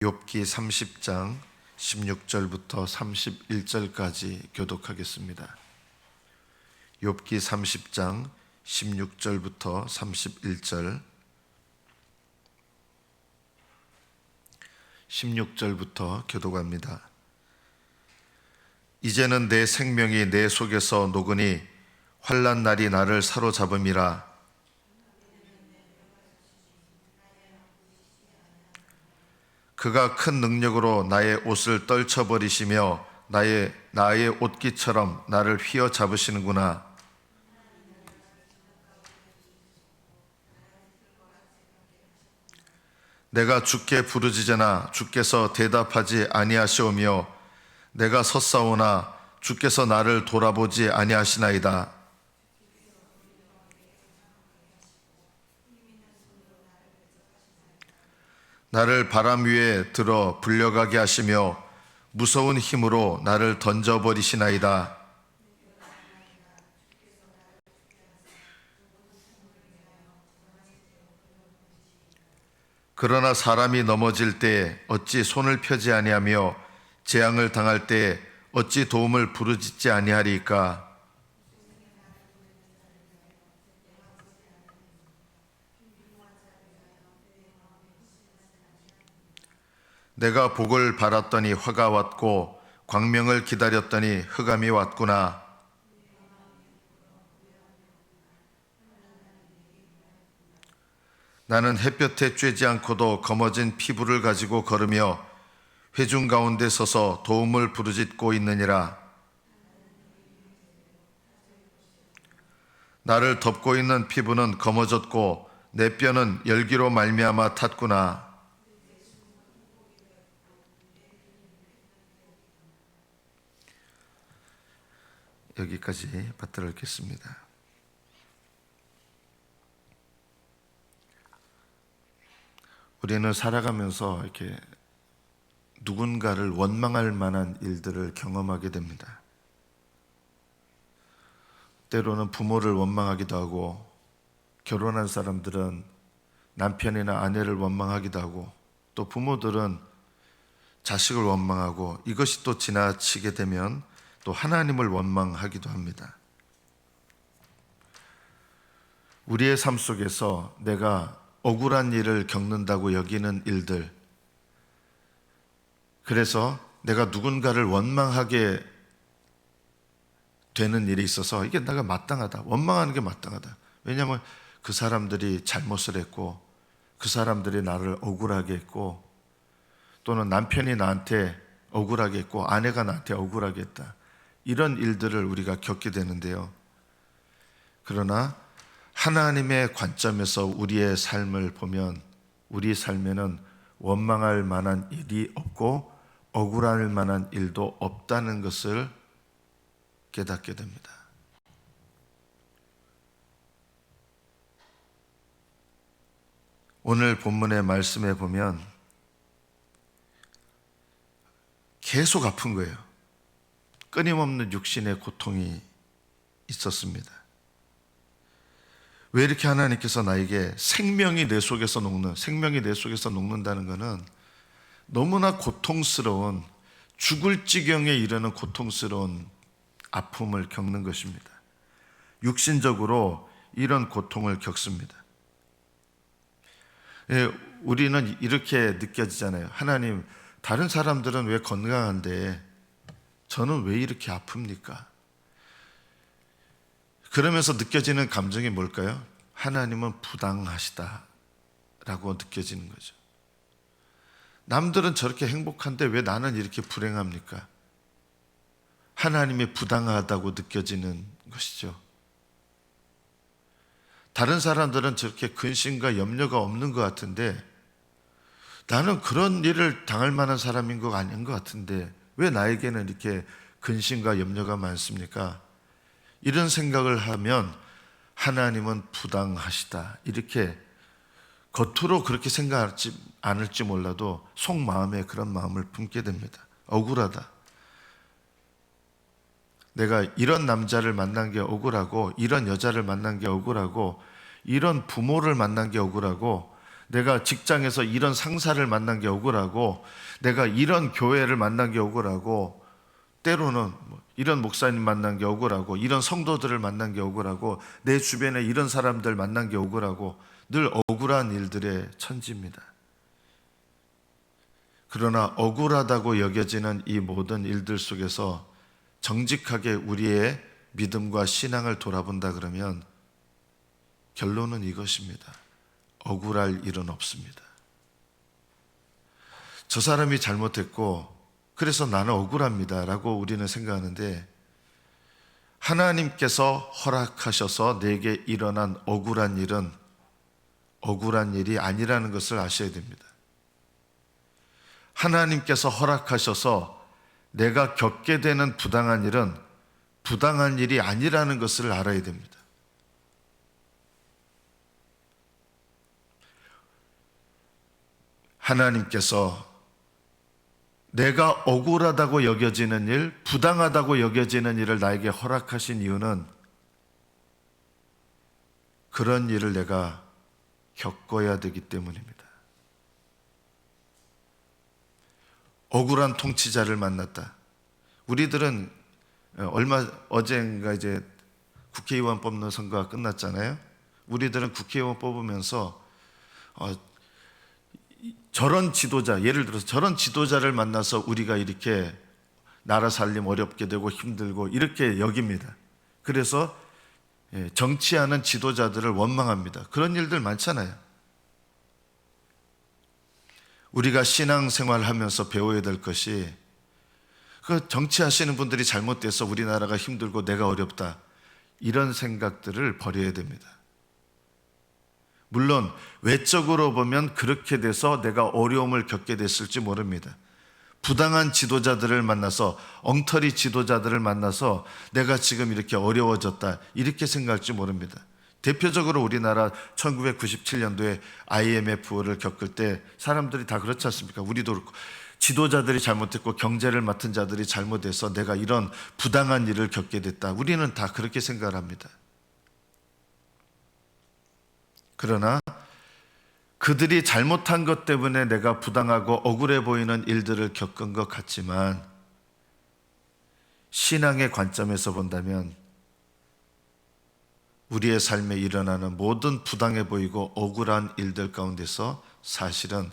욥기 30장 16절부터 31절까지 교독하겠습니다. 욥기 30장 16절부터 31절 16절부터 교독합니다. 이제는 내 생명이 내 속에서 녹으니 환난 날이 나를 사로잡음이라 그가 큰 능력으로 나의 옷을 떨쳐버리시며 나의 나의 옷깃처럼 나를 휘어 잡으시는구나. 내가 주께 부르짖으나 주께서 대답하지 아니하시오며 내가 섰사오나 주께서 나를 돌아보지 아니하시나이다. 나를 바람 위에 들어 불려가게 하시며 무서운 힘으로 나를 던져버리시나이다. 그러나 사람이 넘어질 때 어찌 손을 펴지 아니하며 재앙을 당할 때 어찌 도움을 부르짖지 아니하리까? 내가 복을 바랐더니 화가 왔고 광명을 기다렸더니 흑암이 왔구나. 나는 햇볕에 쬐지 않고도 검어진 피부를 가지고 걸으며 회중 가운데 서서 도움을 부르짖고 있느니라. 나를 덮고 있는 피부는 검어졌고 내 뼈는 열기로 말미암아 탔구나. 여기까지 받들어 읽겠습니다. 우리는 살아가면서 이렇게 누군가를 원망할 만한 일들을 경험하게 됩니다. 때로는 부모를 원망하기도 하고 결혼한 사람들은 남편이나 아내를 원망하기도 하고 또 부모들은 자식을 원망하고 이것이 또 지나치게 되면 또 하나님을 원망하기도 합니다. 우리의 삶 속에서 내가 억울한 일을 겪는다고 여기는 일들, 그래서 내가 누군가를 원망하게 되는 일이 있어서 이게 내가 마땅하다. 원망하는 게 마땅하다. 왜냐하면 그 사람들이 잘못을 했고, 그 사람들이 나를 억울하게 했고, 또는 남편이 나한테 억울하게 했고, 아내가 나한테 억울하게 했다. 이런 일들을 우리가 겪게 되는데요. 그러나 하나님의 관점에서 우리의 삶을 보면 우리 삶에는 원망할 만한 일이 없고 억울할 만한 일도 없다는 것을 깨닫게 됩니다. 오늘 본문의 말씀에 보면 계속 아픈 거예요. 끊임없는 육신의 고통이 있었습니다. 왜 이렇게 하나님께서 나에게 생명이 내 속에서 녹는, 생명이 내 속에서 녹는다는 것은 너무나 고통스러운, 죽을 지경에 이르는 고통스러운 아픔을 겪는 것입니다. 육신적으로 이런 고통을 겪습니다. 예, 우리는 이렇게 느껴지잖아요. 하나님, 다른 사람들은 왜 건강한데 저는 왜 이렇게 아픕니까? 그러면서 느껴지는 감정이 뭘까요? 하나님은 부당하시다 라고 느껴지는 거죠. 남들은 저렇게 행복한데 왜 나는 이렇게 불행합니까? 하나님이 부당하다고 느껴지는 것이죠. 다른 사람들은 저렇게 근심과 염려가 없는 것 같은데 나는 그런 일을 당할 만한 사람인 것 아닌 것 같은데 왜 나에게는 이렇게 근심과 염려가 많습니까? 이런 생각을 하면 하나님은 부당하시다. 이렇게 겉으로 그렇게 생각하지 않을지 몰라도 속마음에 그런 마음을 품게 됩니다. 억울하다. 내가 이런 남자를 만난 게 억울하고, 이런 여자를 만난 게 억울하고, 이런 부모를 만난 게 억울하고, 내가 직장에서 이런 상사를 만난 게 억울하고 내가 이런 교회를 만난 게 억울하고 때로는 뭐 이런 목사님 만난 게 억울하고 이런 성도들을 만난 게 억울하고 내 주변에 이런 사람들 만난 게 억울하고 늘 억울한 일들의 천지입니다. 그러나 억울하다고 여겨지는 이 모든 일들 속에서 정직하게 우리의 믿음과 신앙을 돌아본다 그러면 결론은 이것입니다. 억울할 일은 없습니다. 저 사람이 잘못했고 그래서 나는 억울합니다. 라고 우리는 생각하는데 하나님께서 허락하셔서 내게 일어난 억울한 일은 억울한 일이 아니라는 것을 아셔야 됩니다. 하나님께서 허락하셔서 내가 겪게 되는 부당한 일은 부당한 일이 아니라는 것을 알아야 됩니다. 하나님께서 내가 억울하다고 여겨지는 일, 부당하다고 여겨지는 일을 나에게 허락하신 이유는 그런 일을 내가 겪어야 되기 때문입니다. 억울한 통치자를 만났다. 우리들은 얼마 어젠가 이제 국회의원 뽑는 선거가 끝났잖아요. 우리들은 국회의원 뽑으면서 어, 저런 지도자, 예를 들어서 저런 지도자를 만나서 우리가 이렇게 나라 살림 어렵게 되고 힘들고 이렇게 여깁니다. 그래서 예, 정치하는 지도자들을 원망합니다. 그런 일들 많잖아요. 우리가 신앙생활 하면서 배워야 될 것이 그 정치하시는 분들이 잘못돼서 우리나라가 힘들고 내가 어렵다. 이런 생각들을 버려야 됩니다. 물론 외적으로 보면 그렇게 돼서 내가 어려움을 겪게 됐을지 모릅니다. 부당한 지도자들을 만나서 엉터리 지도자들을 만나서 내가 지금 이렇게 어려워졌다 이렇게 생각할지 모릅니다. 대표적으로 우리나라 1997년도에 IMF를 겪을 때 사람들이 다 그렇지 않습니까? 우리도 그렇고 지도자들이 잘못했고 경제를 맡은 자들이 잘못해서 내가 이런 부당한 일을 겪게 됐다. 우리는 다 그렇게 생각을 합니다. 그러나 그들이 잘못한 것 때문에 내가 부당하고 억울해 보이는 일들을 겪은 것 같지만 신앙의 관점에서 본다면 우리의 삶에 일어나는 모든 부당해 보이고 억울한 일들 가운데서 사실은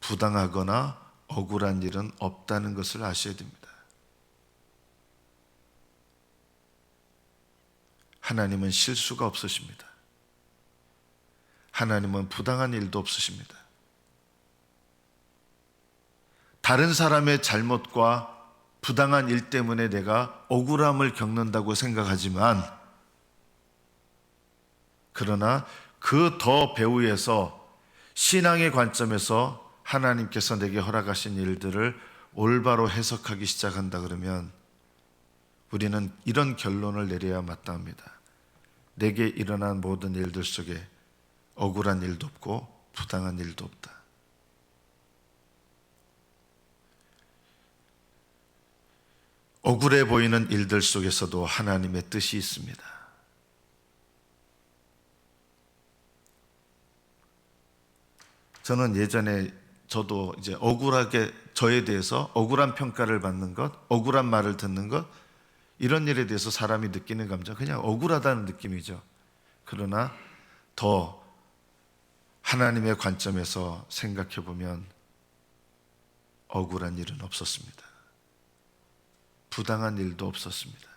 부당하거나 억울한 일은 없다는 것을 아셔야 됩니다. 하나님은 실수가 없으십니다. 하나님은 부당한 일도 없으십니다. 다른 사람의 잘못과 부당한 일 때문에 내가 억울함을 겪는다고 생각하지만 그러나 그 더 배후에서 신앙의 관점에서 하나님께서 내게 허락하신 일들을 올바로 해석하기 시작한다 그러면 우리는 이런 결론을 내려야 마땅합니다. 내게 일어난 모든 일들 속에 억울한 일도 없고 부당한 일도 없다. 억울해 보이는 일들 속에서도 하나님의 뜻이 있습니다. 저는 예전에 저도 이제 억울하게 저에 대해서 억울한 평가를 받는 것, 억울한 말을 듣는 것, 이런 일에 대해서 사람이 느끼는 감정, 그냥 억울하다는 느낌이죠. 그러나 더 하나님의 관점에서 생각해 보면 억울한 일은 없었습니다. 부당한 일도 없었습니다.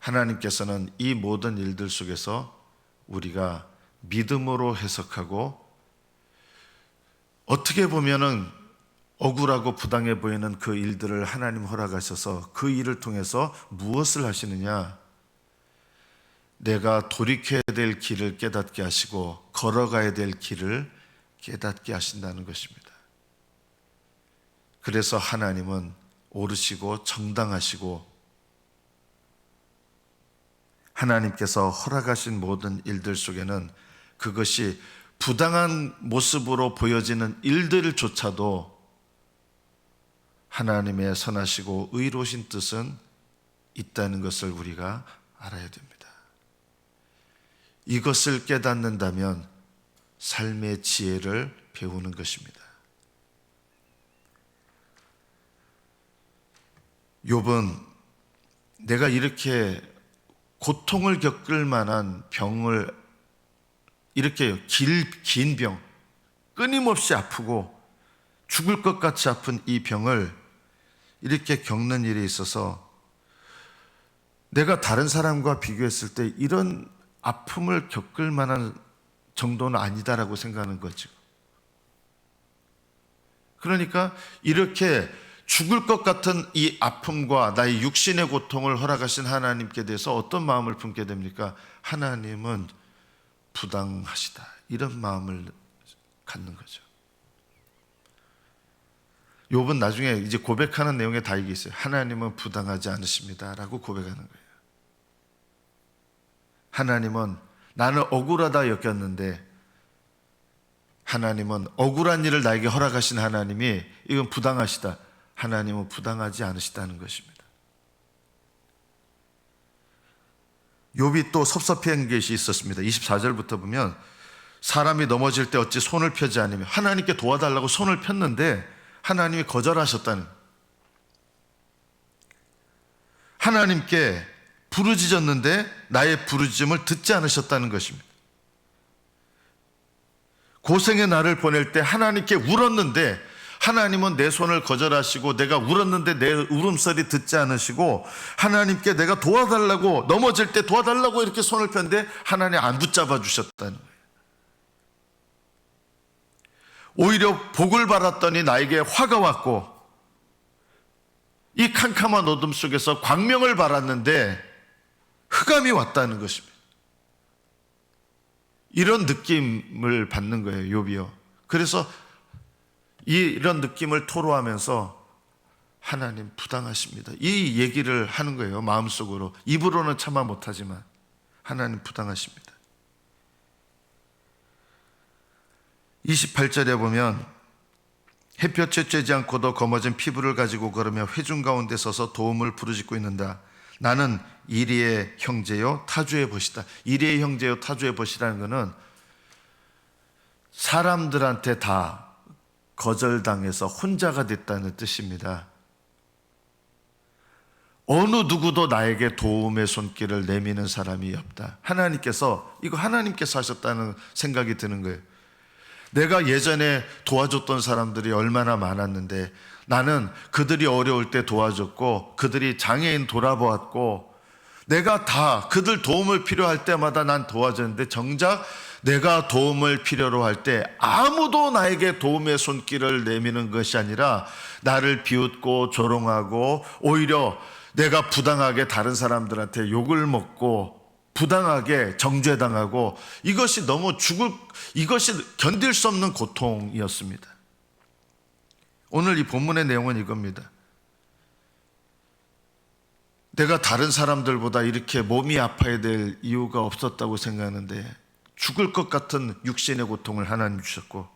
하나님께서는 이 모든 일들 속에서 우리가 믿음으로 해석하고 어떻게 보면은 억울하고 부당해 보이는 그 일들을 하나님 허락하셔서 그 일을 통해서 무엇을 하시느냐? 내가 돌이켜야 될 길을 깨닫게 하시고 걸어가야 될 길을 깨닫게 하신다는 것입니다. 그래서 하나님은 옳으시고 정당하시고 하나님께서 허락하신 모든 일들 속에는 그것이 부당한 모습으로 보여지는 일들조차도 하나님의 선하시고 의로우신 뜻은 있다는 것을 우리가 알아야 됩니다. 이것을 깨닫는다면 삶의 지혜를 배우는 것입니다. 욥은 내가 이렇게 고통을 겪을 만한 병을 이렇게 길, 긴 병, 끊임없이 아프고 죽을 것 같이 아픈 이 병을 이렇게 겪는 일이 있어서 내가 다른 사람과 비교했을 때 이런 아픔을 겪을 만한 정도는 아니다라고 생각하는 거죠. 그러니까 이렇게 죽을 것 같은 이 아픔과 나의 육신의 고통을 허락하신 하나님께 대해서 어떤 마음을 품게 됩니까? 하나님은 부당하시다. 이런 마음을 갖는 거죠. 욥은 나중에 이제 고백하는 내용에 다 이게 있어요. 하나님은 부당하지 않으십니다라고 고백하는 거예요. 하나님은 나는 억울하다 여겼는데 하나님은 억울한 일을 나에게 허락하신 하나님이 이건 부당하시다. 하나님은 부당하지 않으시다는 것입니다. 욥이 또 섭섭해한 것이 있었습니다. 24절부터 보면 사람이 넘어질 때 어찌 손을 펴지 않으며 하나님께 도와달라고 손을 폈는데 하나님이 거절하셨다는 하나님께 부르짖었는데 나의 부르짖음을 듣지 않으셨다는 것입니다. 고생의 나를 보낼 때 하나님께 울었는데 하나님은 내 손을 거절하시고 내가 울었는데 내 울음소리 듣지 않으시고 하나님께 내가 도와달라고 넘어질 때 도와달라고 이렇게 손을 폈는데 하나님 안 붙잡아 주셨다는 거예요. 오히려 복을 받았더니 나에게 화가 왔고 이 캄캄한 어둠 속에서 광명을 받았는데 흑암이 왔다는 것입니다. 이런 느낌을 받는 거예요, 욥이요. 그래서 이런 느낌을 토로하면서 하나님 부당하십니다. 이 얘기를 하는 거예요, 마음속으로. 입으로는 참아 못하지만 하나님 부당하십니다. 28절에 보면 햇볕에 쬐지 않고도 검어진 피부를 가지고 걸으며 회중 가운데 서서 도움을 부르짖고 있는다. 나는 이리의 형제요 타주의 벗이다. 이리의 형제요 타주의 벗이라는 것은 사람들한테 다 거절당해서 혼자가 됐다는 뜻입니다. 어느 누구도 나에게 도움의 손길을 내미는 사람이 없다. 하나님께서 이거 하나님께서 하셨다는 생각이 드는 거예요. 내가 예전에 도와줬던 사람들이 얼마나 많았는데 나는 그들이 어려울 때 도와줬고 그들이 장애인 돌아보았고 내가 다 그들 도움을 필요할 때마다 난 도와줬는데 정작 내가 도움을 필요로 할 때 아무도 나에게 도움의 손길을 내미는 것이 아니라 나를 비웃고 조롱하고 오히려 내가 부당하게 다른 사람들한테 욕을 먹고 부당하게 정죄당하고 이것이 너무 죽을 이것이 견딜 수 없는 고통이었습니다. 오늘 이 본문의 내용은 이겁니다. 내가 다른 사람들보다 이렇게 몸이 아파야 될 이유가 없었다고 생각하는데 죽을 것 같은 육신의 고통을 하나님 주셨고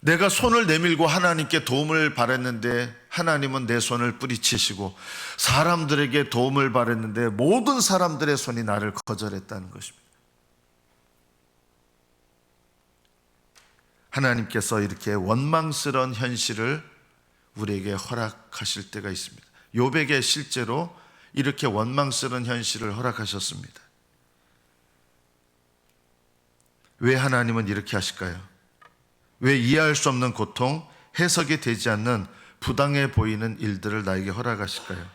내가 손을 내밀고 하나님께 도움을 바랬는데 하나님은 내 손을 뿌리치시고 사람들에게 도움을 바랬는데 모든 사람들의 손이 나를 거절했다는 것입니다. 하나님께서 이렇게 원망스러운 현실을 우리에게 허락하실 때가 있습니다. 요백에 실제로 이렇게 원망스러운 현실을 허락하셨습니다. 왜 하나님은 이렇게 하실까요? 왜 이해할 수 없는 고통, 해석이 되지 않는 부당해 보이는 일들을 나에게 허락하실까요?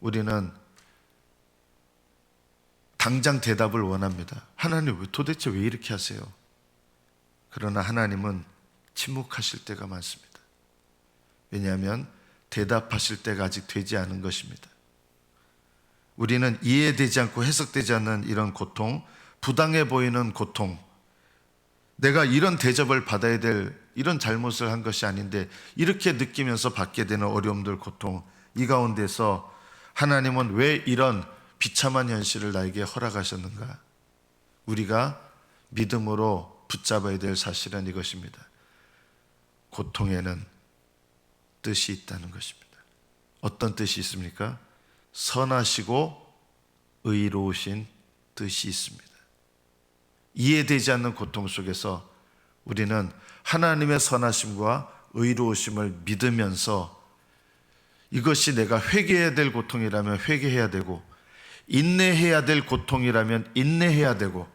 우리는 당장 대답을 원합니다. 하나님 왜 도대체 왜 이렇게 하세요? 그러나 하나님은 침묵하실 때가 많습니다. 왜냐하면 대답하실 때가 아직 되지 않은 것입니다. 우리는 이해되지 않고 해석되지 않는 이런 고통, 부당해 보이는 고통, 내가 이런 대접을 받아야 될 이런 잘못을 한 것이 아닌데 이렇게 느끼면서 받게 되는 어려움들, 고통, 이 가운데서 하나님은 왜 이런 비참한 현실을 나에게 허락하셨는가? 우리가 믿음으로 붙잡아야 될 사실은 이것입니다. 고통에는 뜻이 있다는 것입니다. 어떤 뜻이 있습니까? 선하시고 의로우신 뜻이 있습니다. 이해되지 않는 고통 속에서 우리는 하나님의 선하심과 의로우심을 믿으면서 이것이 내가 회개해야 될 고통이라면 회개해야 되고 인내해야 될 고통이라면 인내해야 되고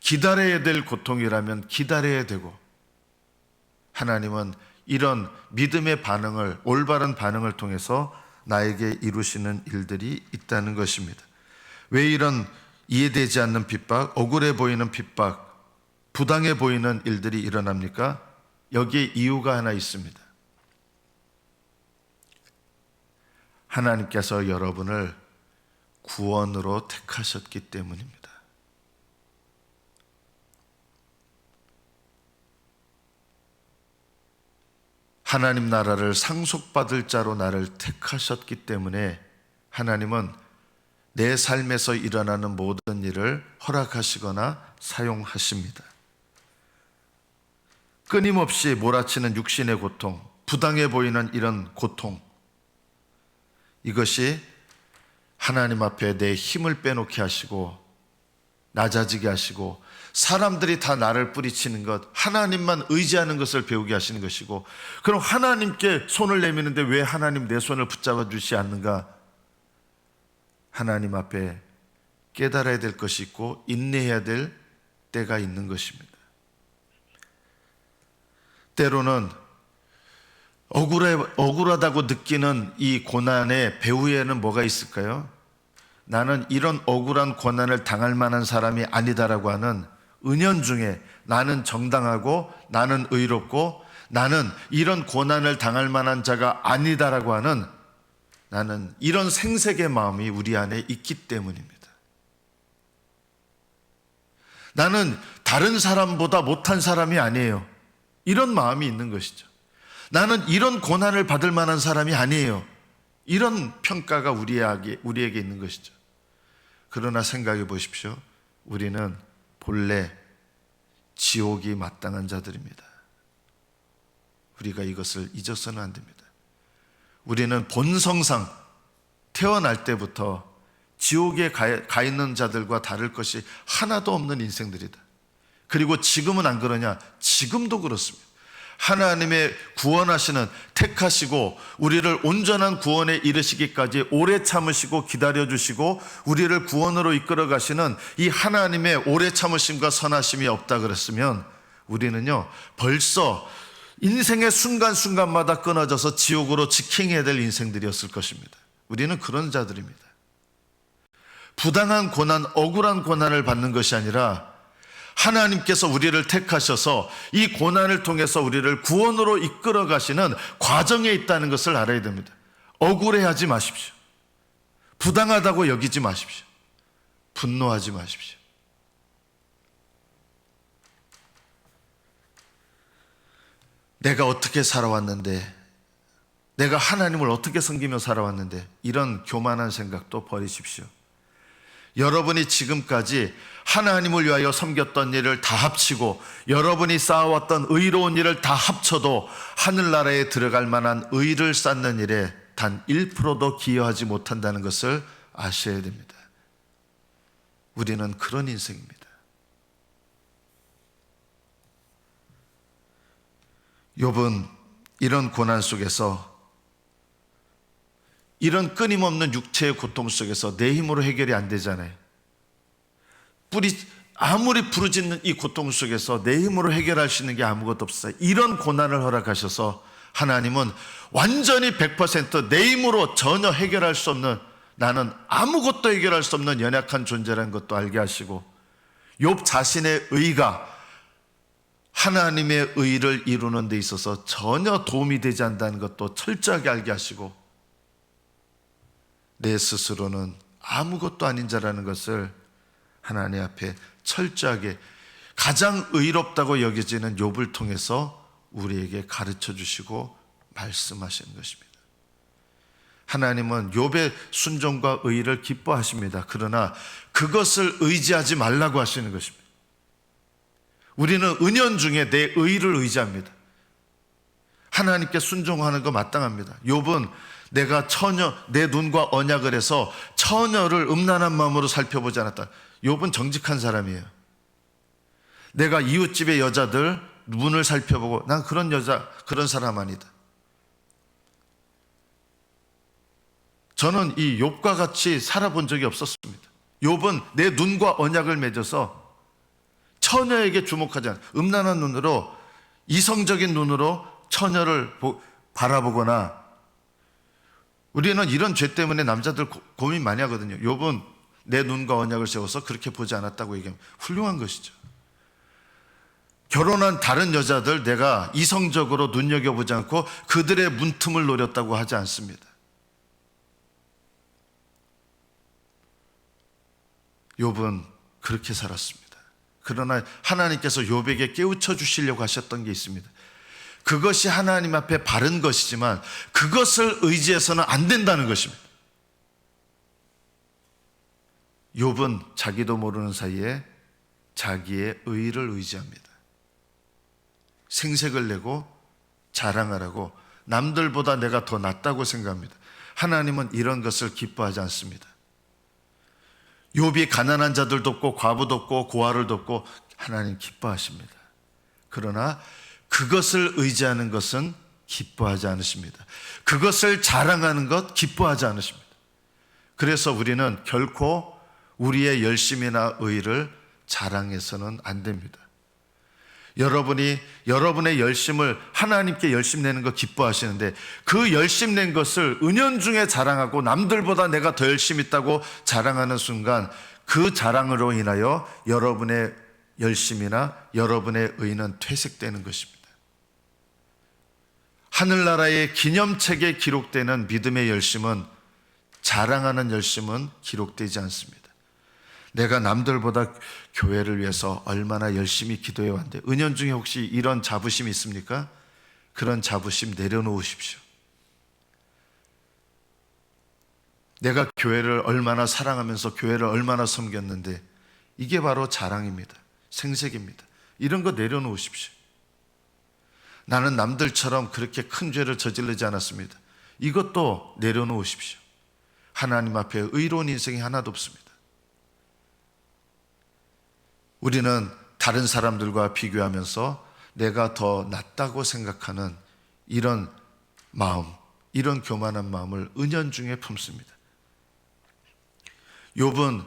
기다려야 될 고통이라면 기다려야 되고 하나님은 이런 믿음의 반응을 올바른 반응을 통해서 나에게 이루시는 일들이 있다는 것입니다. 왜 이런 이해되지 않는 핍박, 억울해 보이는 핍박, 부당해 보이는 일들이 일어납니까? 여기에 이유가 하나 있습니다. 하나님께서 여러분을 구원으로 택하셨기 때문입니다. 하나님 나라를 상속받을 자로 나를 택하셨기 때문에 하나님은 내 삶에서 일어나는 모든 일을 허락하시거나 사용하십니다. 끊임없이 몰아치는 육신의 고통, 부당해 보이는 이런 고통, 이것이 하나님 앞에 내 힘을 빼놓게 하시고 낮아지게 하시고 사람들이 다 나를 뿌리치는 것 하나님만 의지하는 것을 배우게 하시는 것이고 그럼 하나님께 손을 내미는데 왜 하나님 내 손을 붙잡아 주시 않는가 하나님 앞에 깨달아야 될 것이 있고 인내해야 될 때가 있는 것입니다 때로는 억울해, 억울하다고 느끼는 이 고난의 배후에는 뭐가 있을까요? 나는 이런 억울한 고난을 당할 만한 사람이 아니다라고 하는 은연 중에 나는 정당하고 나는 의롭고 나는 이런 고난을 당할 만한 자가 아니다라고 하는 나는 이런 생색의 마음이 우리 안에 있기 때문입니다. 나는 다른 사람보다 못한 사람이 아니에요. 이런 마음이 있는 것이죠. 나는 이런 고난을 받을 만한 사람이 아니에요. 이런 평가가 우리에게, 우리에게 있는 것이죠. 그러나 생각해 보십시오. 우리는 본래 지옥이 마땅한 자들입니다. 우리가 이것을 잊어서는 안 됩니다. 우리는 본성상 태어날 때부터 지옥에 가, 가 있는 자들과 다를 것이 하나도 없는 인생들이다. 그리고 지금은 안 그러냐? 지금도 그렇습니다. 하나님의 구원하시는 택하시고 우리를 온전한 구원에 이르시기까지 오래 참으시고 기다려 주시고 우리를 구원으로 이끌어 가시는 이 하나님의 오래 참으심과 선하심이 없다 그랬으면 우리는요 벌써 인생의 순간순간마다 끊어져서 지옥으로 직행해야 될 인생들이었을 것입니다. 우리는 그런 자들입니다. 부당한 고난, 억울한 고난을 받는 것이 아니라 하나님께서 우리를 택하셔서 이 고난을 통해서 우리를 구원으로 이끌어 가시는 과정에 있다는 것을 알아야 됩니다. 억울해하지 마십시오. 부당하다고 여기지 마십시오. 분노하지 마십시오. 내가 어떻게 살아왔는데, 내가 하나님을 어떻게 섬기며 살아왔는데, 이런 교만한 생각도 버리십시오. 여러분이 지금까지 하나님을 위하여 섬겼던 일을 다 합치고 여러분이 쌓아왔던 의로운 일을 다 합쳐도 하늘나라에 들어갈 만한 의를 쌓는 일에 단 1%도 기여하지 못한다는 것을 아셔야 됩니다. 우리는 그런 인생입니다. 욥은 이런 고난 속에서 이런 끊임없는 육체의 고통 속에서 내 힘으로 해결이 안 되잖아요. 뿌리 아무리 부르짖는 이 고통 속에서 내 힘으로 해결할 수 있는 게 아무것도 없어요. 이런 고난을 허락하셔서 하나님은 완전히 100%내 힘으로 전혀 해결할 수 없는 나는 아무것도 해결할 수 없는 연약한 존재라는 것도 알게 하시고 욥 자신의 의가 하나님의 의를 이루는 데 있어서 전혀 도움이 되지 않는다는 것도 철저하게 알게 하시고 내 스스로는 아무것도 아닌 자라는 것을 하나님 앞에 철저하게 가장 의롭다고 여겨지는 욥을 통해서 우리에게 가르쳐 주시고 말씀하시는 것입니다. 하나님은 욥의 순종과 의를 기뻐하십니다. 그러나 그것을 의지하지 말라고 하시는 것입니다. 우리는 은연 중에 내 의를 의지합니다. 하나님께 순종하는 거 마땅합니다. 욥은 내가 처녀 내 눈과 언약을 해서 처녀를 음란한 마음으로 살펴보지 않았다. 욥은 정직한 사람이에요. 내가 이웃집의 여자들 문을 살펴보고 난 그런 여자 그런 사람 아니다. 저는 이 욥과 같이 살아본 적이 없었습니다. 욥은 내 눈과 언약을 맺어서 처녀에게 주목하지 않아 음란한 눈으로 이성적인 눈으로 처녀를 보- 바라보거나 우리는 이런 죄 때문에 남자들 고, 고민 많이 하거든요. 욥은 내 눈과 언약을 세워서 그렇게 보지 않았다고 얘기하면 훌륭한 것이죠. 결혼한 다른 여자들 내가 이성적으로 눈여겨보지 않고 그들의 문틈을 노렸다고 하지 않습니다. 욥은 그렇게 살았습니다. 그러나 하나님께서 욥에게 깨우쳐 주시려고 하셨던 게 있습니다. 그것이 하나님 앞에 바른 것이지만 그것을 의지해서는 안 된다는 것입니다. 욥은 자기도 모르는 사이에 자기의 의를 의지합니다. 생색을 내고 자랑하라고 남들보다 내가 더 낫다고 생각합니다. 하나님은 이런 것을 기뻐하지 않습니다. 욥이 가난한 자들 돕고 과부 돕고 고아를 돕고 하나님 기뻐하십니다. 그러나 그것을 의지하는 것은 기뻐하지 않으십니다. 그것을 자랑하는 것 기뻐하지 않으십니다. 그래서 우리는 결코 우리의 열심이나 의를 자랑해서는 안 됩니다. 여러분이 여러분의 열심을 하나님께 열심 내는 거 기뻐하시는데 그 열심 낸 것을 은연중에 자랑하고 남들보다 내가 더 열심히 있다고 자랑하는 순간 그 자랑으로 인하여 여러분의 열심이나 여러분의 의는 퇴색되는 것입니다. 하늘나라의 기념책에 기록되는 믿음의 열심은 자랑하는 열심은 기록되지 않습니다. 내가 남들보다 교회를 위해서 얼마나 열심히 기도해 왔는데 은연 중에 혹시 이런 자부심이 있습니까? 그런 자부심 내려놓으십시오. 내가 교회를 얼마나 사랑하면서 교회를 얼마나 섬겼는데 이게 바로 자랑입니다. 생색입니다. 이런 거 내려놓으십시오. 나는 남들처럼 그렇게 큰 죄를 저지르지 않았습니다. 이것도 내려놓으십시오. 하나님 앞에 의로운 인생이 하나도 없습니다. 우리는 다른 사람들과 비교하면서 내가 더 낫다고 생각하는 이런 마음, 이런 교만한 마음을 은연중에 품습니다. 욥은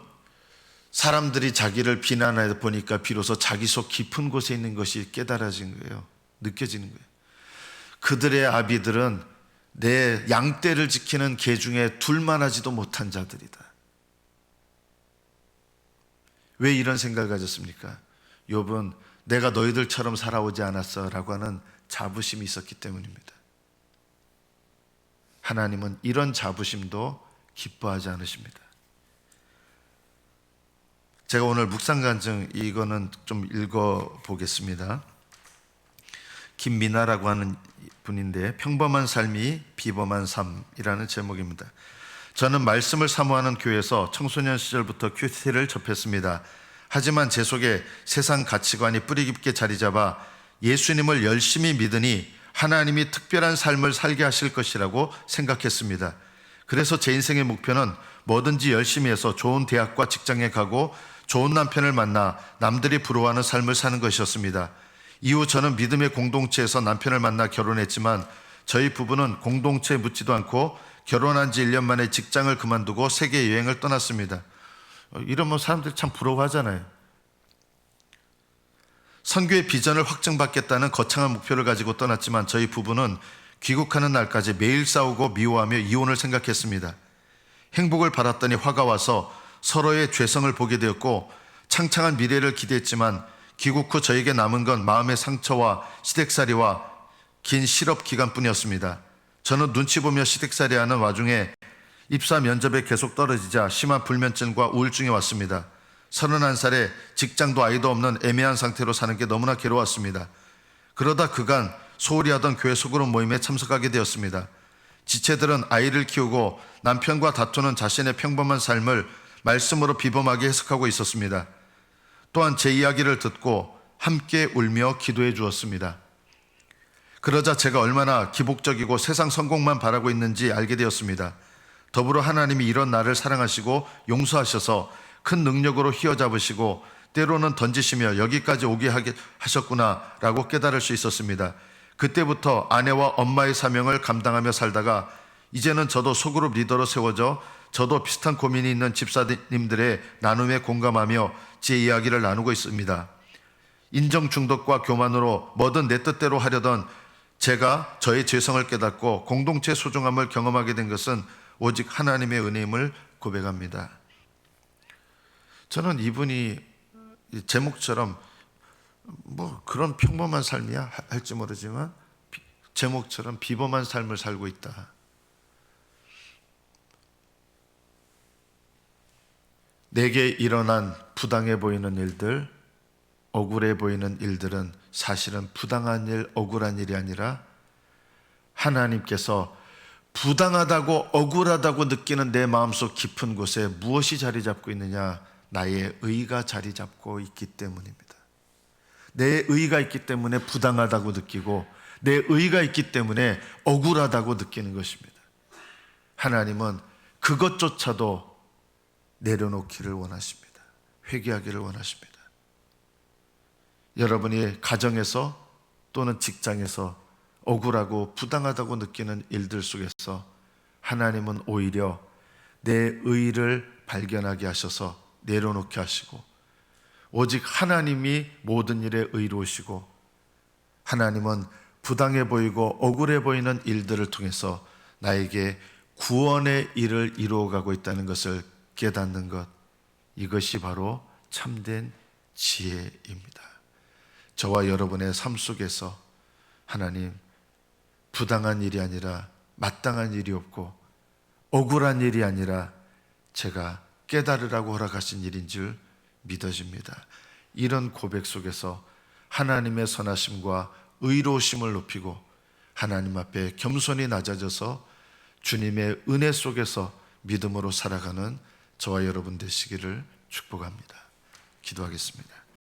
사람들이 자기를 비난하다 보니까 비로소 자기 속 깊은 곳에 있는 것이 깨달아진 거예요. 느껴지는 거예요. 그들의 아비들은 내 양떼를 지키는 개 중에 둘만 하지도 못한 자들이다. 왜 이런 생각을 가졌습니까? 욥은 내가 너희들처럼 살아오지 않았어라고 하는 자부심이 있었기 때문입니다. 하나님은 이런 자부심도 기뻐하지 않으십니다. 제가 오늘 묵상 간증 이거는 좀 읽어 보겠습니다. 김미나라고 하는 분인데 평범한 삶이 비범한 삶이라는 제목입니다. 저는 말씀을 사모하는 교회에서 청소년 시절부터 큐티를 접했습니다. 하지만 제 속에 세상 가치관이 뿌리 깊게 자리 잡아 예수님을 열심히 믿으니 하나님이 특별한 삶을 살게 하실 것이라고 생각했습니다. 그래서 제 인생의 목표는 뭐든지 열심히 해서 좋은 대학과 직장에 가고 좋은 남편을 만나 남들이 부러워하는 삶을 사는 것이었습니다. 이후 저는 믿음의 공동체에서 남편을 만나 결혼했지만 저희 부부는 공동체에 묻지도 않고 결혼한 지 1년 만에 직장을 그만두고 세계 여행을 떠났습니다. 어, 이러면 사람들이 참 부러워하잖아요. 선교의 비전을 확증받겠다는 거창한 목표를 가지고 떠났지만 저희 부부는 귀국하는 날까지 매일 싸우고 미워하며 이혼을 생각했습니다. 행복을 바랐더니 화가 와서 서로의 죄성을 보게 되었고 창창한 미래를 기대했지만 귀국 후 저에게 남은 건 마음의 상처와 시댁살이와 긴 실업 기간뿐이었습니다. 저는 눈치 보며 시댁살이 하는 와중에 입사 면접에 계속 떨어지자 심한 불면증과 우울증이 왔습니다. 31살에 직장도 아이도 없는 애매한 상태로 사는 게 너무나 괴로웠습니다. 그러다 그간 소홀히 하던 교회 소그룹 모임에 참석하게 되었습니다. 지체들은 아이를 키우고 남편과 다투는 자신의 평범한 삶을 말씀으로 비범하게 해석하고 있었습니다. 또한 제 이야기를 듣고 함께 울며 기도해 주었습니다. 그러자 제가 얼마나 기복적이고 세상 성공만 바라고 있는지 알게 되었습니다. 더불어 하나님이 이런 나를 사랑하시고 용서하셔서 큰 능력으로 휘어잡으시고 때로는 던지시며 여기까지 오게 하셨구나라고 깨달을 수 있었습니다. 그때부터 아내와 엄마의 사명을 감당하며 살다가 이제는 저도 소그룹 리더로 세워져 저도 비슷한 고민이 있는 집사님들의 나눔에 공감하며 제 이야기를 나누고 있습니다. 인정 중독과 교만으로 뭐든 내 뜻대로 하려던 제가 저의 죄성을 깨닫고 공동체 소중함을 경험하게 된 것은 오직 하나님의 은혜임을 고백합니다. 저는 이분이 이 제목처럼 뭐 그런 평범한 삶이야 하- 할지 모르지만 비- 제목처럼 비범한 삶을 살고 있다. 내게 일어난 부당해 보이는 일들, 억울해 보이는 일들은 사실은 부당한 일, 억울한 일이 아니라 하나님께서 부당하다고 억울하다고 느끼는 내 마음속 깊은 곳에 무엇이 자리 잡고 있느냐? 나의 의가 자리 잡고 있기 때문입니다. 내 의가 있기 때문에 부당하다고 느끼고 내 의가 있기 때문에 억울하다고 느끼는 것입니다. 하나님은 그것조차도 내려놓기를 원하십니다. 회개하기를 원하십니다. 여러분이 가정에서 또는 직장에서 억울하고 부당하다고 느끼는 일들 속에서 하나님은 오히려 내 의를 발견하게 하셔서 내려놓게 하시고 오직 하나님이 모든 일에 의로우시고 하나님은 부당해 보이고 억울해 보이는 일들을 통해서 나에게 구원의 일을 이루어가고 있다는 것을 깨닫는 것 이것이 바로 참된 지혜입니다. 저와 여러분의 삶 속에서 하나님 부당한 일이 아니라 마땅한 일이 없고 억울한 일이 아니라 제가 깨달으라고 허락하신 일인 줄 믿어집니다. 이런 고백 속에서 하나님의 선하심과 의로우심을 높이고 하나님 앞에 겸손히 낮아져서 주님의 은혜 속에서 믿음으로 살아가는 저와 여러분 되시기를 축복합니다. 기도하겠습니다.